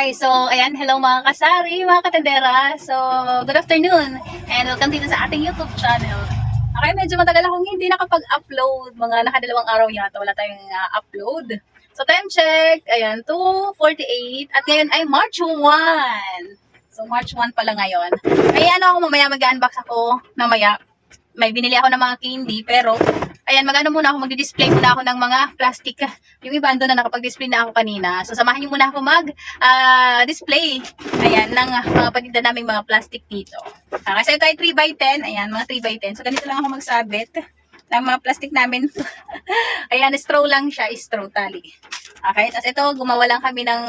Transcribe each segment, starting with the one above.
Okay, so ayan, hello mga kasari, mga katendera. So, good afternoon and welcome dito sa ating YouTube channel. Okay, medyo matagal akong hindi nakapag-upload. Mga nakadalawang araw yata, wala tayong uh, upload. So, time check, ayan, 2.48 at ngayon ay March 1. So, March 1 pala ngayon. May ano ako mamaya, mag-unbox ako mamaya. May binili ako ng mga candy, pero ayan, mag-ano muna ako, magdi-display muna ako ng mga plastic. Yung iba doon na nakapag-display na ako kanina. So, samahan niyo muna ako mag-display. ayan, ng ah, mga patinda naming mga plastic dito. Ah, kasi ito ay 3x10. Ayan, mga 3x10. So, ganito lang ako magsabit ng mga plastic namin. ayan, straw lang siya, straw tali. Okay, tapos ito, gumawa lang kami ng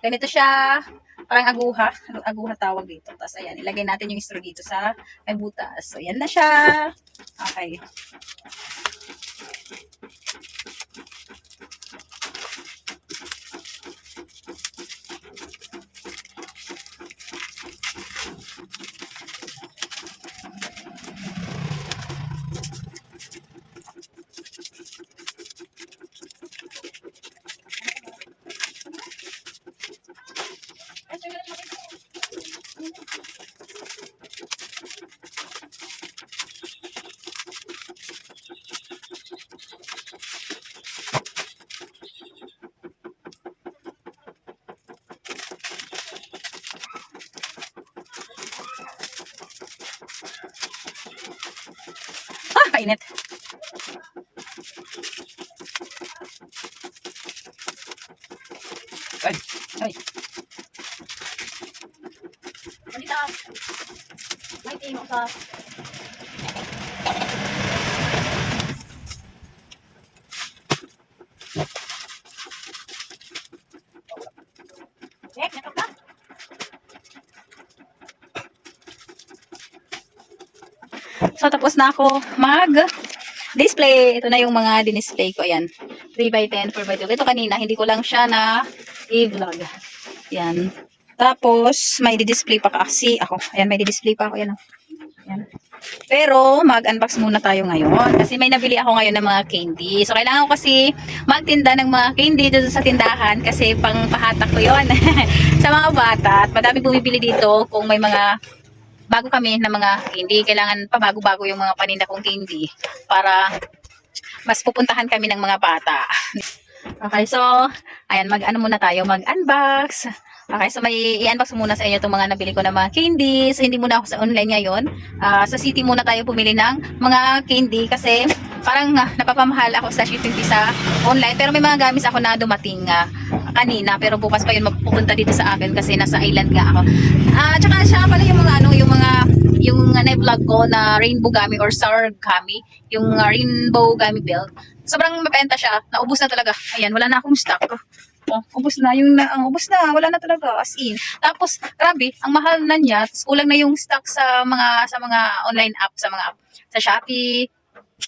ganito siya, parang aguha. Aguha tawag dito. Tapos ayan, ilagay natin yung straw dito sa may butas. So, yan na siya. Okay. Ah, kainit. Ay. Ay. Malita. May timo ka. So, tapos na ako mag-display. Ito na yung mga dinisplay ko. Ayan. 3x10, 4x12. Ito kanina, hindi ko lang siya na i-vlog. Ayan. Tapos, may di-display pa kasi ako. Ayan, may di-display pa ako. Ayan. oh. Ayan. Pero, mag-unbox muna tayo ngayon. Kasi may nabili ako ngayon ng mga candy. So, kailangan ko kasi magtinda ng mga candy dito sa tindahan. Kasi pang pahatak ko yon sa mga bata. At madami bumibili dito kung may mga bago kami ng mga candy. Kailangan pa bago-bago yung mga paninda kong candy para mas pupuntahan kami ng mga bata. Okay, so, ayan, mag-ano muna tayo, mag-unbox. Okay, so may i-unbox muna sa inyo itong mga nabili ko na mga candy. So, hindi muna ako sa online ngayon. Ah, sa city muna tayo pumili ng mga candy kasi parang ah, napapamahal ako sa shipping fee sa online. Pero may mga gamis ako na dumating ah, kanina. Pero bukas pa yun mapupunta dito sa akin kasi nasa island nga ako. Ah, tsaka siya pala yung mga ano, yung mga yung uh, na-vlog ko na rainbow gummy or sour gummy, yung uh, rainbow gummy belt. Sobrang mabenta siya. Naubos na talaga. Ayan, wala na akong stock. Oh, ubos na yung na, ang ubos na, wala na talaga as in. Tapos grabe, ang mahal na niya. Kulang na yung stock sa mga sa mga online app, sa mga app. Sa Shopee,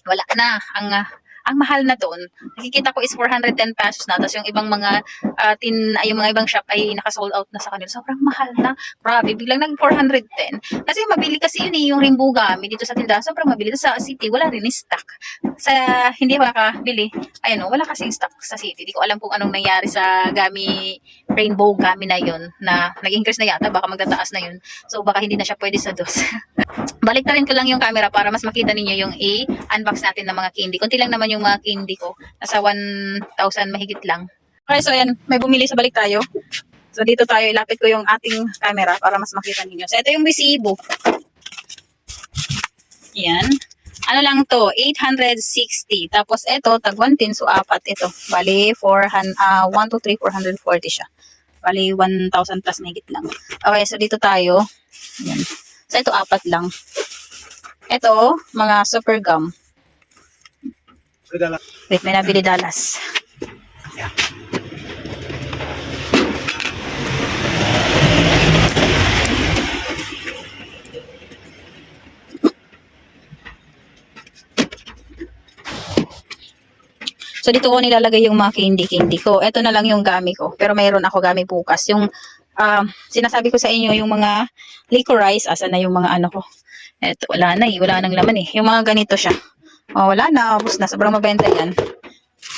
wala na. Ang ah, ang mahal na doon, nakikita ko is 410 pesos na. Tapos yung ibang mga ah, tin, yung mga ibang shop ay naka-sold out na sa kanila. Sobrang mahal na. Grabe, biglang nag 410. Kasi mabili kasi yun eh, yung rainbow gummy dito sa tindahan. Sobrang mabili. Sa city, wala rin stock. Sa hindi ako nakabili, ayan o, wala kasing stock sa city. Hindi ko alam kung anong nangyari sa gummy, rainbow gummy na yun, na nag-increase na yata, baka magtataas na yun. So baka hindi na siya pwede sa dos. Balik na rin ko lang yung camera para mas makita ninyo yung i-unbox natin ng mga candy. Kunti lang naman yung mga candy ko. Nasa 1,000 mahigit lang. Okay, so ayan, may bumili sa balik tayo. So dito tayo, ilapit ko yung ating camera para mas makita ninyo. So ito yung resibo. Yan. Ano lang to, 860. Tapos ito, tag 110, so apat ito. Bali, 400, ah 1, 2, 3, 440 siya. Bali, 1,000 plus mahigit lang. Okay, so dito tayo. Yan. So ito, apat lang. Ito, mga super gum. Wait, may nabili Dallas. So, dito ko nilalagay yung mga candy-candy ko. Ito na lang yung gami ko. Pero mayroon ako gami bukas. Yung um, sinasabi ko sa inyo, yung mga licorice, asa na yung mga ano ko. Eto, wala na eh. Wala nang laman eh. Yung mga ganito siya. Oh, wala na. Ubus na. Sobrang mabenta yan.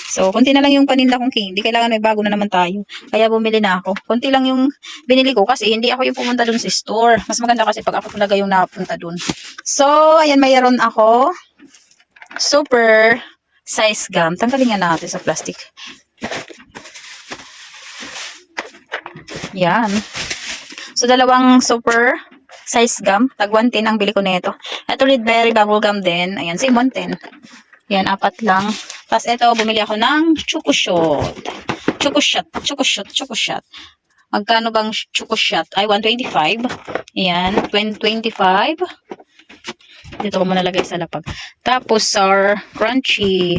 So, konti na lang yung paninda kong candy. Kailangan may bago na naman tayo. Kaya bumili na ako. Konti lang yung binili ko kasi hindi ako yung pumunta dun sa store. Mas maganda kasi pag ako talaga yung napunta dun. So, ayan, mayroon ako. Super size gum. Tanggalin nga natin sa plastic. Yan. So, dalawang super size gum. Tag 110 ang bili ko nito. Ito red berry bubble gum din. Ayan, same 110. Yan, apat lang. Tapos ito, bumili ako ng choco shot. Choco shot, choco shot, choco shot. Magkano bang choco shot? Ay, 125. Ayan, 2025. Dito ko muna lagay sa lapag. Tapos, sour crunchy.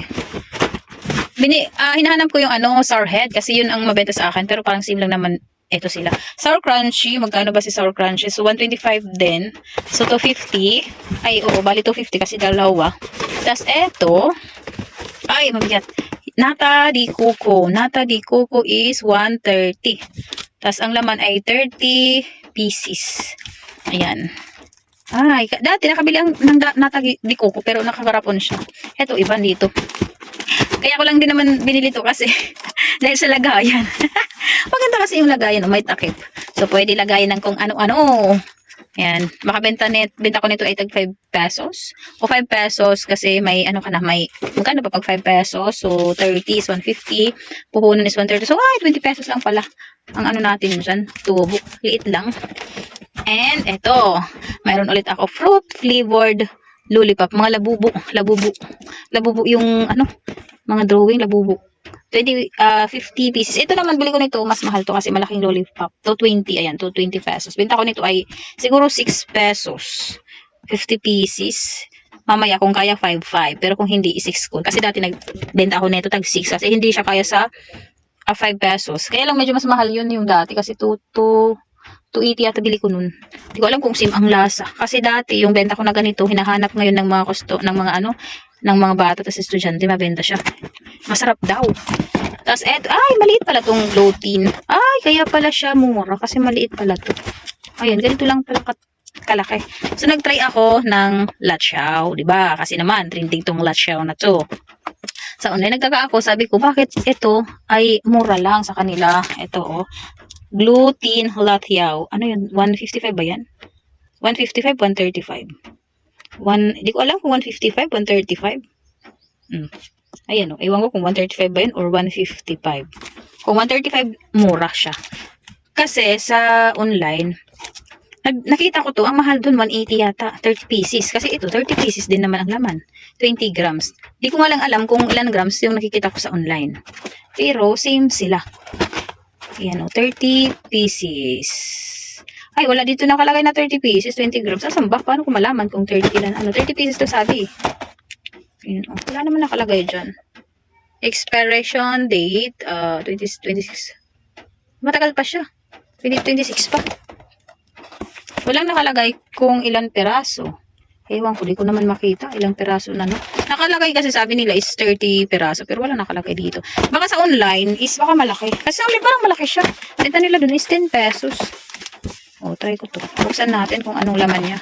Bini, ah, hinahanap ko yung ano, sour head kasi yun ang mabenta sa akin. Pero parang same lang naman ito sila. Sour crunchy, magkano ba si sour crunchy? So, 125 din. So, 250. Ay, oo, bali 250 kasi dalawa. Tapos, eto, ay, mabigat. Nata di Coco. Nata di Coco is 130. Tapos, ang laman ay 30 pieces. Ayan. Ay, dati nakabili ang nata di Coco pero nakakarapon siya. Eto, iba dito. Kaya ko lang din naman binili to kasi dahil sa lagayan. Maganda kasi yung lagayan, oh, may takip. So, pwede lagayan ng kung ano-ano. Ayan, makabenta net, benta ko nito ay tag 5 pesos. O 5 pesos kasi may ano ka na, may, magkano pa pag 5 pesos? So, 30 is 150. Puhunan is 130. So, ay, 20 pesos lang pala. Ang ano natin dyan, tubo. Liit lang. And, eto, mayroon ulit ako fruit flavored lollipop. Mga labubo, labubo. Labubo yung, ano, mga drawing, labubo. 20, ah 50 pieces. Ito naman, bili ko nito, mas mahal to kasi malaking lollipop. 220, ayan, 220 pesos. Binta ko nito ay siguro 6 pesos. 50 pieces. Mamaya kung kaya 5-5. Pero kung hindi, 6 ko. Kasi dati nagbenta ako nito tag 6 kasi hindi siya kaya sa ah, 5 pesos. Kaya lang medyo mas mahal yun yung dati kasi 2, 2, 280 yata bili ko nun. Hindi ko alam kung sim ang lasa. Kasi dati, yung benta ko na ganito, hinahanap ngayon ng mga kusto, ng mga ano, ng mga bata, tapos estudyante, mabenta siya. Masarap daw. Tapos, eto, ay, maliit pala tong gluten. Ay, kaya pala siya mura, kasi maliit pala to. Ayan, ganito lang pala kat kalaki. So, nag-try ako ng lachaw, di ba? Kasi naman, trending tong lachaw na to. Sa online, nagtaka ako, sabi ko, bakit ito ay mura lang sa kanila? Ito, oh. Gluten latyaw. Ano yun? 155 ba yan? 155, 135. One, di ko alam kung 155, 135. Hmm. Ayan, oh. Ewan ko kung 135 ba yun or 155. Kung 135, mura siya. Kasi sa online, nag- nakita ko to, ang mahal dun, 180 yata, 30 pieces. Kasi ito, 30 pieces din naman ang laman. 20 grams. Di ko lang alam kung ilan grams yung nakikita ko sa online. Pero, same sila. Ayan o, 30 pieces. Ay, wala dito nakalagay na 30 pieces, 20 grams. Asan ba? Paano ko malaman kung 30 ilan? Ano, 30 pieces to sabi. Ayan o, wala naman nakalagay dyan. Expiration date, uh, 20, 26. Matagal pa siya. 2026 pa. Walang nakalagay kung ilan peraso. Ewan ko, di ko naman makita ilang peraso na no. Nakalagay kasi sabi nila is 30 peraso pero wala nakalagay dito. Baka sa online is baka malaki. Kasi sa parang malaki siya. Benta nila dun is 10 pesos. O, try ko to. Buksan natin kung anong laman niya.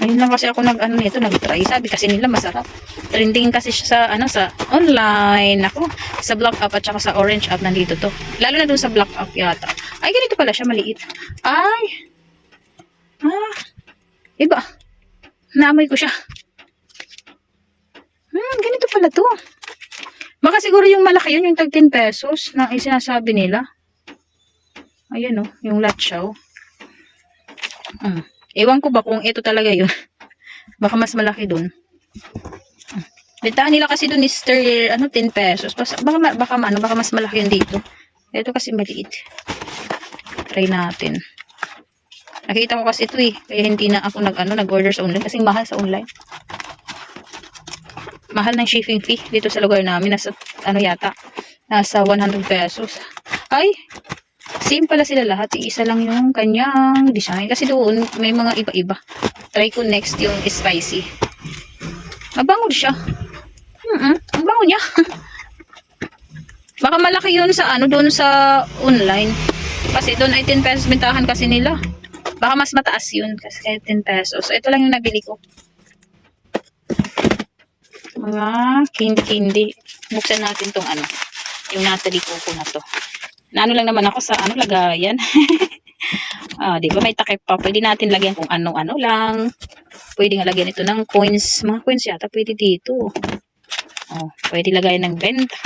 Ayun lang kasi ako nag ano nito, nag-try. Sabi kasi nila masarap. Trending kasi siya sa ano sa online. Ako, sa Black App at saka sa Orange App nandito to. Lalo na dun sa Black App yata. Ay, ganito pala siya, maliit. Ay. Ah. Iba. Naamoy ko siya. Hmm, ganito pala to. Baka siguro yung malaki yun, yung tag 10 pesos na isinasabi nila. Ayan o, yung latsyaw. Hmm. Ewan ko ba kung ito talaga yun. Baka mas malaki dun. Hmm. Bentahan nila kasi dun is thir- ano, 10 pesos. Baka, ma- baka, ano, baka mas malaki yun dito. Ito kasi maliit. Try natin. Nakita ko kasi ito eh. Kaya hindi na ako nag, ano, nag-order sa online. Kasi mahal sa online. Mahal ng shipping fee dito sa lugar namin. Nasa, ano yata, nasa 100 pesos. Ay, same pala sila lahat. Isa lang yung kanyang design. Kasi doon, may mga iba-iba. Try ko next yung spicy. Mabango siya. Mm ang bango niya. Baka malaki yun sa ano, doon sa online. Kasi doon ay 10 pesos bentahan kasi nila. Baka mas mataas yun kasi 10 pesos. So, ito lang yung nabili ko. Mga candy-candy. Buksan natin tong ano. Yung Natalie Coco na to. Naano lang naman ako sa ano lagayan. ah, di ba may takip pa. Pwede natin lagyan kung ano-ano lang. Pwede nga lagyan ito ng coins. Mga coins yata pwede dito. Oh, pwede lagyan ng benta.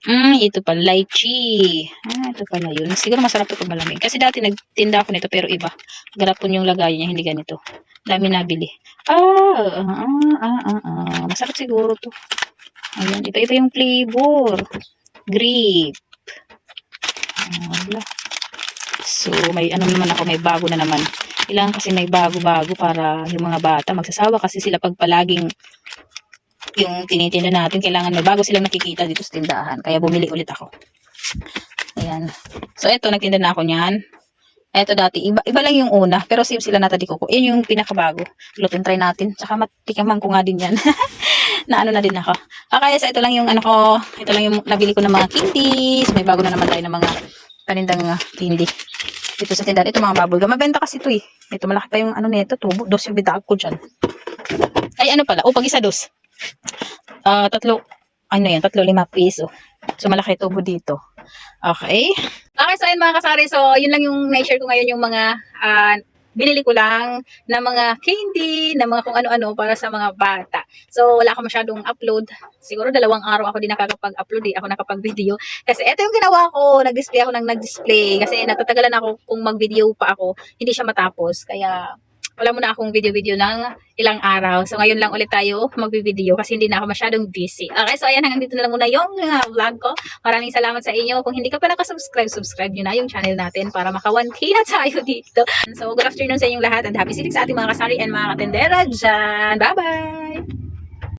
Mm, ito pala, lychee. Ah, ito pala yun. Siguro masarap ito malamig. Kasi dati nagtinda ako nito pero iba. Garapon yung lagayan niya, hindi ganito. Dami nabili. Ah, ah, ah, ah, ah. Masarap siguro to. Ayan, iba-iba yung flavor. Grape. So, may ano naman ako, may bago na naman. Kailangan kasi may bago-bago para yung mga bata magsasawa kasi sila pag palaging yung tinitinda natin, kailangan may bago silang nakikita dito sa tindahan. Kaya bumili ulit ako. Ayan. So, eto, nagtinda na ako niyan. Eto dati, iba, iba lang yung una, pero same sila nata di ko. Yan yung pinakabago. Lutin try natin. Tsaka matikaman ko nga din yan. na ano na din ako. Ah, kaya sa ito lang yung ano ko, ito lang yung nabili ko ng mga candies. May bago na naman tayo ng mga panindang uh, candy. Dito sa tindahan. Ito mga bubblegum. Mabenta kasi ito eh. Ito malaki pa yung ano nito, tubo. Dos yung bidaag ko dyan. Ay ano pala, o pag isa dos. Ah, tatlo, ano yan, tatlo lima piso. So malaki tubo dito. Okay. Okay, so yun mga kasari. So, yun lang yung na-share ko ngayon yung mga ah, binili ko lang na mga candy, na mga kung ano-ano para sa mga bata. So, wala ako masyadong upload. Siguro dalawang araw ako din nakakapag-upload eh. Ako nakapag-video. Kasi ito yung ginawa ko. Nag-display ako ng nag-display. Kasi natatagalan ako kung mag-video pa ako. Hindi siya matapos. Kaya, wala muna akong video-video ng ilang araw. So, ngayon lang ulit tayo mag-video kasi hindi na ako masyadong busy. Okay, so ayan, hanggang dito na lang muna yung uh, vlog ko. Maraming salamat sa inyo. Kung hindi ka pa nakasubscribe, subscribe nyo na yung channel natin para maka 1K na tayo dito. So, good afternoon sa inyong lahat and happy sitting sa ating mga kasari and mga katendera dyan. Bye-bye!